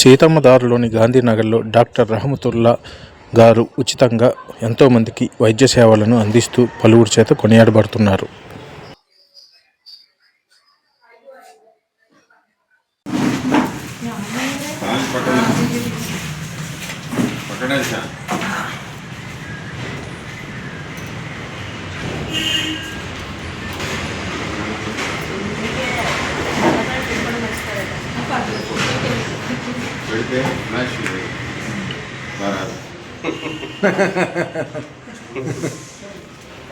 సీతమ్మదారులోని గాంధీనగర్లో doctor Rahmatullah గారు ఉచితంగా ఎంతోమందికి వైద్య సేవలను అందిస్తూ పలువురు చేత కొనియాడబడుతున్నారు. పెడితే మ్యాచ్ బాగా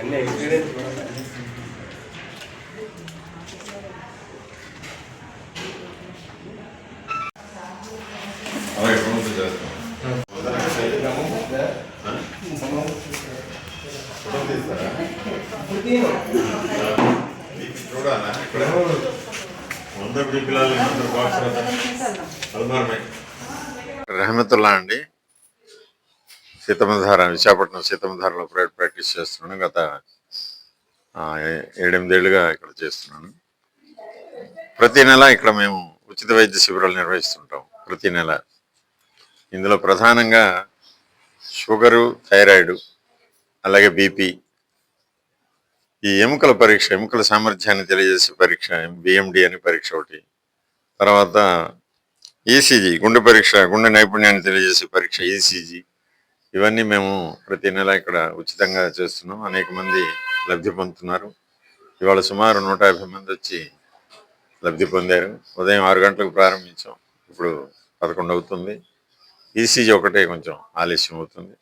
అన్ని ఎక్స్పీరియన్స్ అలాగే ప్రమోషన్ చేస్తాం. చూడాలా? ఇక్కడ వంద పిల్లలు అందరు బాక్స్ రహమతుల్లా అండి. సీతమ్మధార విశాఖపట్నం సీతమ్మధారలో ప్రైవేట్ ప్రాక్టీస్ చేస్తున్నాను. గత ఏడెనిమిదేళ్ళుగా ఏ- ఇక్కడ చేస్తున్నాను. ప్రతి నెల ఇక్కడ మేము ఉచిత వైద్య శిబిరాలు నిర్వహిస్తుంటాం. ప్రతి నెల. ఇందులో ప్రధానంగా షుగరు థైరాయిడ్ అలాగే బీపీ ఈ ఎముకల పరీక్ష ఎముకల సామర్థ్యాన్ని తెలియజేసే పరీక్ష బిఎండి అని పరీక్ష ఒకటి. తర్వాత ఈసీజీ గుండె పరీక్ష గుండె నైపుణ్యాన్ని తెలియజేసే పరీక్ష ఈసీజీ ఇవన్నీ మేము ప్రతి నెల ఇక్కడ ఉచితంగా చేస్తున్నాం. అనేక మంది లబ్ధి పొందుతున్నారు. ఇవాళ సుమారు నూట యాభై మంది వచ్చి లబ్ధి పొందారు. ఉదయం ఆరు గంటలకు ప్రారంభించాం. ఇప్పుడు పదకొండు అవుతుంది. ఈసీజీ ఒకటే కొంచెం ఆలస్యం అవుతుంది.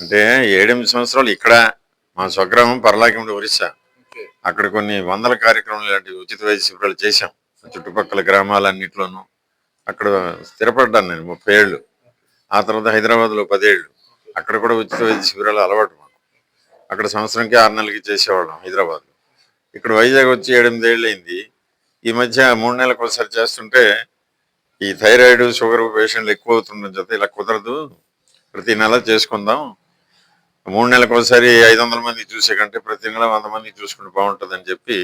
అంటే ఏడెనిమిది సంవత్సరాలు ఇక్కడ మా స్వగ్రామం పర్లాకిముడి ఒరిస్సా. అక్కడ కొన్ని వందల కార్యక్రమాలు ఇలాంటి ఉచిత వైద్య శిబిరాలు చేశాం. చుట్టుపక్కల గ్రామాలన్నింటిలోనూ అక్కడ స్థిరపడ్డాను నేను ముప్పై ఏళ్ళు. ఆ తర్వాత హైదరాబాద్లో పదేళ్ళు. అక్కడ కూడా ఉచిత వైద్య శిబిరాలు అలవాటు మాకు. అక్కడ సంవత్సరంకి ఆరు నెలలకి చేసేవాళ్ళం హైదరాబాద్లో. ఇక్కడ వైజాగ్ వచ్చి ఎనిమిది ఏళ్ళు అయింది ఈ మధ్య మూడు నెలలకు ఒకసారి చేస్తుంటే ఈ థైరాయిడ్ షుగర్ పేషెంట్లు ఎక్కువ అవుతుండడం చేత ఇలా కుదరదు. ప్రతి నెల చేసుకుందాం. మూడు నెలలకు ఒకసారి ఐదు వందల మంది చూసే కంటే ప్రతి నెల వంద మంది చూసుకుంటే బాగుంటుంది అని చెప్పి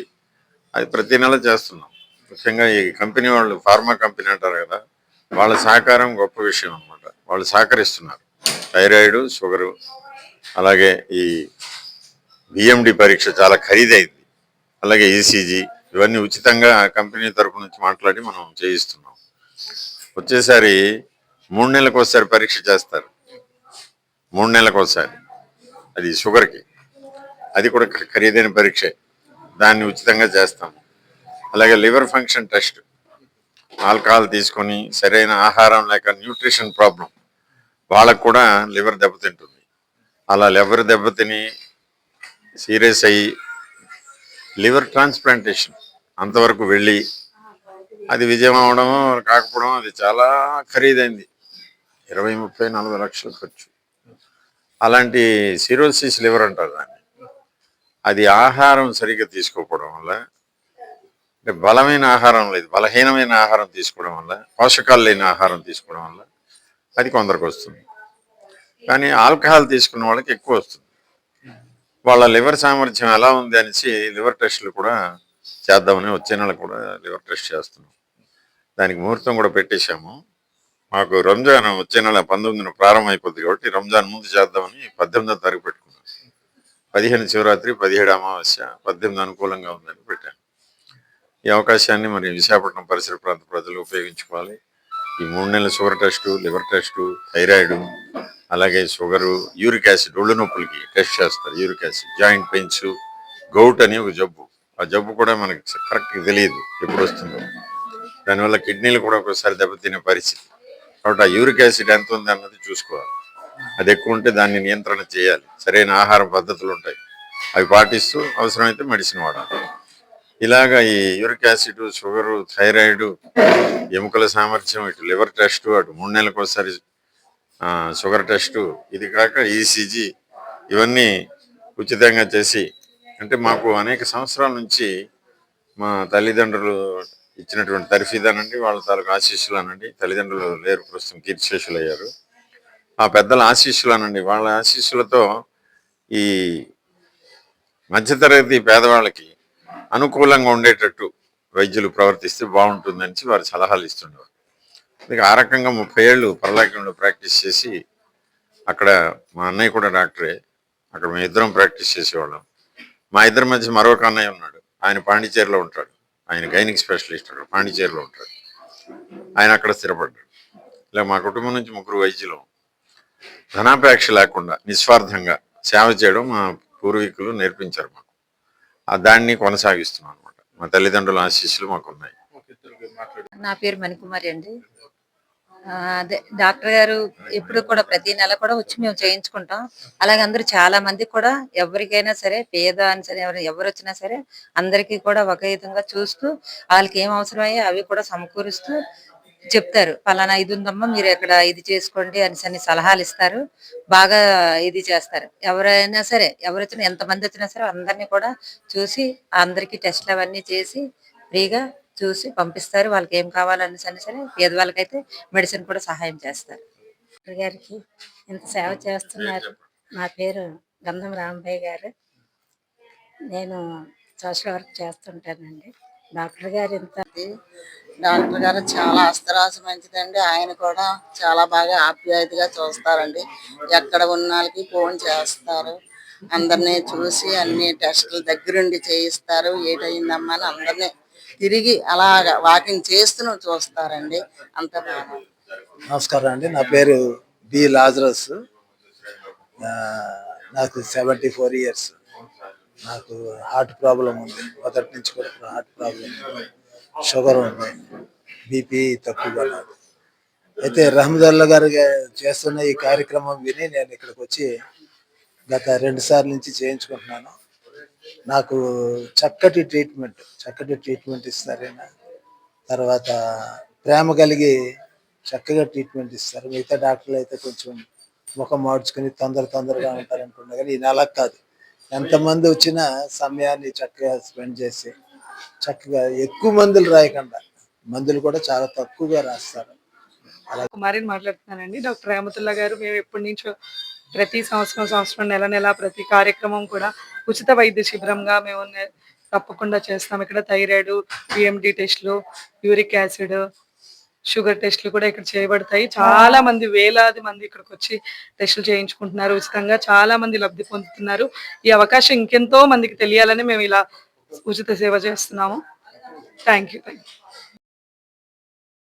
అది ప్రతి నెల చేస్తున్నాం. ముఖ్యంగా ఈ కంపెనీ వాళ్ళు ఫార్మా కంపెనీ అంటారు కదా వాళ్ళ సహకారం గొప్ప విషయం అన్నమాట. వాళ్ళు సహకరిస్తున్నారు. థైరాయిడ్ షుగరు అలాగే ఈ బిఎండి పరీక్ష చాలా ఖరీదైంది. అలాగే ఈసీజీ ఇవన్నీ ఉచితంగా కంపెనీ తరపు నుంచి మాట్లాడి మనం చేయిస్తున్నాం. వచ్చేసారి మూడు నెలలకు ఒకసారి పరీక్ష చేస్తారు. మూడు నెలలకు ఒకసారి. అది షుగర్కి. అది కూడా ఖరీదైన పరీక్షే. దాన్ని ఉచితంగా చేస్తాము అలాగే లివర్ ఫంక్షన్ టెస్ట్. ఆల్కహాల్ తీసుకొని సరైన ఆహారం లేక న్యూట్రిషన్ ప్రాబ్లం. వాళ్ళకు కూడా లివర్ దెబ్బతింటుంది. అలా లివర్ దెబ్బతిని సీరియస్ అయ్యి లివర్ ట్రాన్స్ప్లాంటేషన్ అంతవరకు వెళ్ళి అది విజయం అవడం కాకపోవడం అది చాలా ఖరీదైంది. ఇరవై ముప్పై నలభై లక్షలు ఖర్చు. అలాంటి సిరోసిస్ లివర్ అంటారు దాన్ని. అది ఆహారం సరిగ్గా తీసుకోకపోవడం వల్ల బలమైన ఆహారం లేదు. బలహీనమైన ఆహారం తీసుకోవడం వల్ల పోషకాలు లేని ఆహారం తీసుకోవడం వల్ల అది కొందరికి వస్తుంది. కానీ ఆల్కహాల్ తీసుకున్న వాళ్ళకి ఎక్కువ వస్తుంది. వాళ్ళ లివర్ సామర్థ్యం ఎలా ఉంది అనేసి లివర్ టెస్టులు కూడా చేద్దామని వచ్చే నెల కూడా లివర్ టెస్ట్ చేస్తున్నాం. దానికి ముహూర్తం కూడా పెట్టేశాము. మాకు రంజాన్ వచ్చే నెల పంతొమ్మిదిన ప్రారంభం అయిపోద్ది కాబట్టి రంజాన్ ముందు చేద్దామని పద్దెనిమిదో తారీఖు పెట్టుకున్నాం. పదిహేను శివరాత్రి పదిహేడు అమావాస్య పద్దెనిమిది అనుకూలంగా ఉందని పెట్టాను ఈ అవకాశాన్ని మరి విశాఖపట్నం పరిసర ప్రాంత ప్రజలు ఉపయోగించుకోవాలి. ఈ మూడు నెలల sugar test liver test thyroid అలాగే షుగరు యూరిక్ యాసిడ్ ఒళ్ళు నొప్పులకి టెస్ట్ చేస్తారు. Uric acid joint pains gout అని ఒక జబ్బు. ఆ జబ్బు కూడా మనకి కరెక్ట్గా తెలియదు ఎప్పుడు వస్తుందో. దానివల్ల కిడ్నీలు కూడా ఒకసారి దెబ్బతినే పరిస్థితి. కాబట్టి ఆ యూరిక్ యాసిడ్ ఎంత ఉంది అన్నది చూసుకోవాలి. అది ఎక్కువ ఉంటే దాన్ని నియంత్రణ చేయాలి. సరైన ఆహార పద్ధతులు ఉంటాయి. అవి పాటిస్తూ అవసరమైతే మెడిసిన్ వాడాలి. ఇలాగా ఈ యూరిక్ యాసిడ్ షుగరు థైరాయిడ్ ఎముకల సామర్థ్యం ఇటు లివర్ టెస్ట్ అటు మూడు నెలలకు ఒకసారి షుగర్ టెస్టు ఇది కాక ఈసీజీ ఇవన్నీ ఉచితంగా చేసి అంటే మాకు అనేక సంవత్సరాల నుంచి మా తల్లిదండ్రులు ఇచ్చినటువంటి తర్ఫీదానండి వాళ్ళ తాలూకు ఆశీస్సులు అనండి తల్లిదండ్రులు లేరు ప్రస్తుతం కీర్తిశేషులు అయ్యారు ఆ పెద్దల ఆశీస్సులు అనండి వాళ్ళ ఆశీస్సులతో ఈ మధ్యతరగతి పేదవాళ్ళకి అనుకూలంగా ఉండేటట్టు వైద్యులు ప్రవర్తిస్తే బాగుంటుందని వారు సలహాలు ఇస్తుండేవారు. ఇక ఆ రకంగా ముప్పై ఏళ్ళు పరలాకంలో ప్రాక్టీస్ చేసి అక్కడ మా అన్నయ్య కూడా డాక్టరే. అక్కడ మేము ఇద్దరం ప్రాక్టీస్ చేసేవాళ్ళం. మా ఇద్దరి మధ్య మరొక అన్నయ్య ఉన్నాడు. ఆయన పాండిచేరిలో ఉంటాడు. ఆయన గైనిక్ స్పెషలిస్ట్ అక్కడ పాండిచేరిలో ఉంటాడు. ఆయన అక్కడ స్థిరపడ్డాడు. ఇలా మా కుటుంబం నుంచి ముగ్గురు వైద్యులు ధనాపేక్ష లేకుండా నిస్వార్థంగా సేవ చేయడం మా పూర్వీకులు నేర్పించారు మాకు. దాన్ని కొనసాగిస్తున్నాం అనమాట మా తల్లిదండ్రుల ఆశీస్సులు మాకు ఉన్నాయి ఓకే, తెలుగు మాట్లాడు. నా పేరు మణికుమారి అండి. ఆ, అదే డాక్టర్ గారు ఎప్పుడు కూడా ప్రతి నెల కూడా వచ్చి మేము చేయించుకుంటాం. అలాగే అందరూ చాలా మంది కూడా ఎవరికైనా సరే పేద అని సరే ఎవరు ఎవరు వచ్చినా సరే అందరికీ కూడా ఒక విధంగా చూస్తూ వాళ్ళకి ఏం అవసరమయ్యో అవి కూడా సమకూరుస్తూ చెప్తారు పలానా ఇది ఉందమ్మా మీరు ఇక్కడ ఇది చేసుకోండి అని అన్ని సలహాలు ఇస్తారు. బాగా ఇది చేస్తారు. ఎవరైనా సరే ఎవరు వచ్చినా ఎంతమంది వచ్చినా సరే అందరినీ కూడా చూసి అందరికీ టెస్ట్లు అవన్నీ చేసి ఫ్రీగా చూసి పంపిస్తారు. వాళ్ళకి ఏం కావాలని సరే సరే పేదవాళ్ళకైతే మెడిసిన్ కూడా సహాయం చేస్తారు. గారికి ఇంత సేవ చేస్తున్నారు. నా పేరు గంధం రాంబయ్య గారు. నేను సోషల్ వర్క్ చేస్తుంటానండి. డాక్టర్ గారు ఎంత డాక్టర్ గారు చాలా అస్తరాసు మంచిదండి. ఆయన కూడా చాలా బాగా ఆప్యాయతగా చూస్తారండి. ఎక్కడ ఉన్న వాళ్ళకి ఫోన్ చేస్తారు. అందరినీ చూసి అన్ని టెస్టులు దగ్గరుండి చేయిస్తారు. ఏటయిందమ్మా అని అందరినీ తిరిగి అలాగా వాకింగ్ చేస్తూ చూస్తారండి. అంత బాగా. నమస్కారం అండి. నా పేరు బి లాజరస్. నాకు సెవెంటీ ఫోర్ ఇయర్స్. నాకు హార్ట్ ప్రాబ్లం ఉంది. మొదటి నుంచి కూడా హార్ట్ ప్రాబ్లం షుగర్ ఉంది. బీపీ తక్కువగా నాకు. అయితే రహమదుల్లా గారు చేస్తున్న ఈ కార్యక్రమం విని నేను ఇక్కడికి వచ్చి గత రెండు సార్లు నుంచి చేయించుకుంటున్నాను. నాకు చక్కటి ట్రీట్మెంట్ చక్కటి ట్రీట్మెంట్ ఇస్తారైనా తర్వాత ప్రేమ కలిగి చక్కగా ట్రీట్మెంట్ ఇస్తారు. మిగతా డాక్టర్లు అయితే కొంచెం ముఖం మార్చుకుని తొందర తొందరగా ఉంటారు అనుకున్నా కానీ ఈయన అలా కాదు. ఎంతమంది వచ్చినా సమయాన్ని చక్కగా స్పెండ్ చేసి చక్కగా ఎక్కువ మందులు రాయకుండా మందులు కూడా చాలా తక్కువగా రాస్తారు. కుమారిని మాట్లాడుతున్నానండి. డాక్టర్ రహమతుల్లా గారు మేము ఎప్పటి నుంచో ప్రతి సంవత్సరం సంవత్సరం నెల నెల ప్రతి కార్యక్రమం కూడా ఉచిత వైద్య శిబిరంగా మేము తప్పకుండా చేస్తాం. ఇక్కడ థైరాయిడ్ పిఎండి టెస్ట్లు యూరిక్ యాసిడ్ షుగర్ టెస్టులు కూడా ఇక్కడ చేయబడతాయి. చాలా మంది వేలాది మంది ఇక్కడికి వచ్చి టెస్టులు చేయించుకుంటున్నారు. ఉచితంగా చాలా మంది లబ్ధి పొందుతున్నారు. ఈ అవకాశం ఇంకెంతో మందికి తెలియాలని మేము ఇలా ఉచిత సేవ చేస్తున్నాము. Thank you thank you